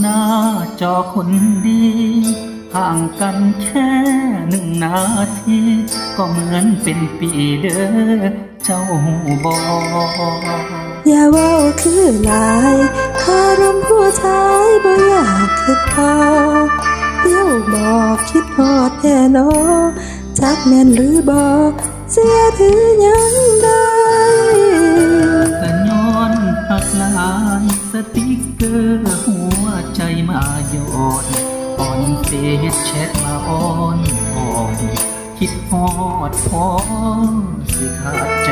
หน้าจอคนดี ห่างกันแค่หนึ่งนาที ก็เหมือนเป็นปีเด้อเจ้าบออย่าว่าคือหลายคารมผู้ชายบ่อยากคิดพอเดี๋ยวบอกคิดฮอดแน่นอจักแม่นหรือบอกเสียถือยัง เฟซแชทมาอ้อนอ่อนคิดฮอดพอสิขาดใจ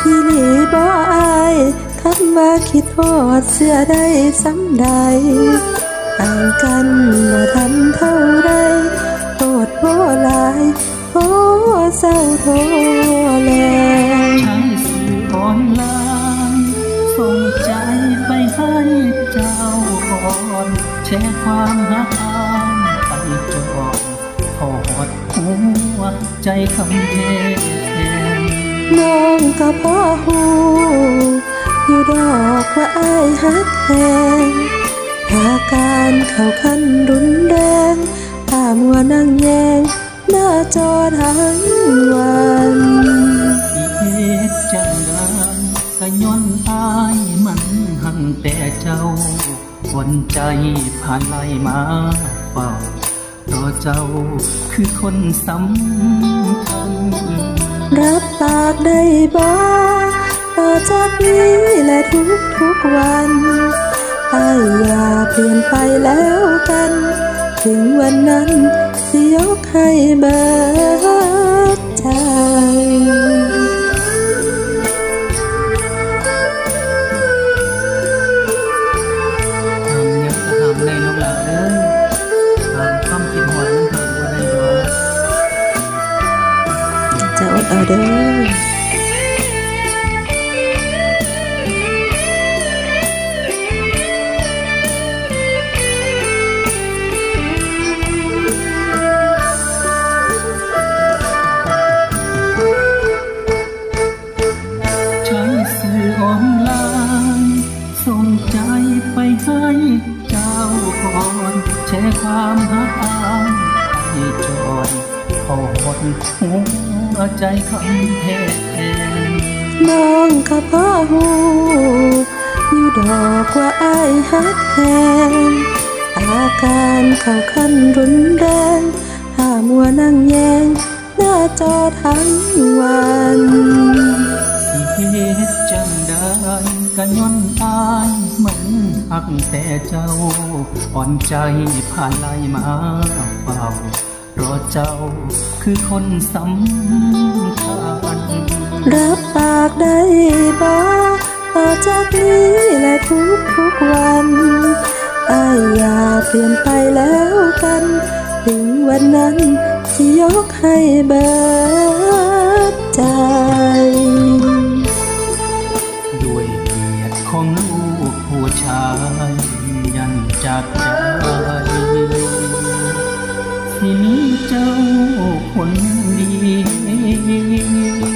พี่หลีบ่อายคำว่าคิดฮอดเสื้อได้ซ้ำใดห่างกันบ่ทันเท่าไรโทษบ่หลายโอ้เศร้าโทแล้วใช้สื่อออนไลน์ส่ง ให้เจ้าก่อนแชร์ความรักอ้างไปจอนทอดหัวใจคำเพนน้องก็พอหูอยู่ดอกว่าอายฮักแพงอาการเข้าขั้นรุนแรงตามัวนั่งแยงหน้าจอทั้งวัน คนใจผ่านไล่มาเฝ้ารอเจ้าคือคนสำคัญ รับปากได้บ่ต่อจากนี้และทุกทุกวันอายอย่าเปลี่ยนไปแล้วกัน ถึงวันนั้นเสิยกให้เบิด เจ้าก่อแชร์ความหักอางให้จอนขอดหด หัวใจคำเพนน้องก็พ่อหูอยู่ดอกว่าอายฮักแพงอาการเข้าขั้นรุนแรงห้ามัวนั่งแยง หน้าจอทั้งวันสิเหตุจังใดก็ย้อนอายมันหักแต่เจ้าอ่อนใจผ่านไล่มาเฝ้า รอเจ้าคือคนสำคัญรับปากได้บ่ต่อจากนี้และทุกทุกๆวันอายอย่าเปลี่ยนไปแล้วกัน ถึงวันนั้นที่ยกให้เบอร์ ที่มีเจ้าคนดี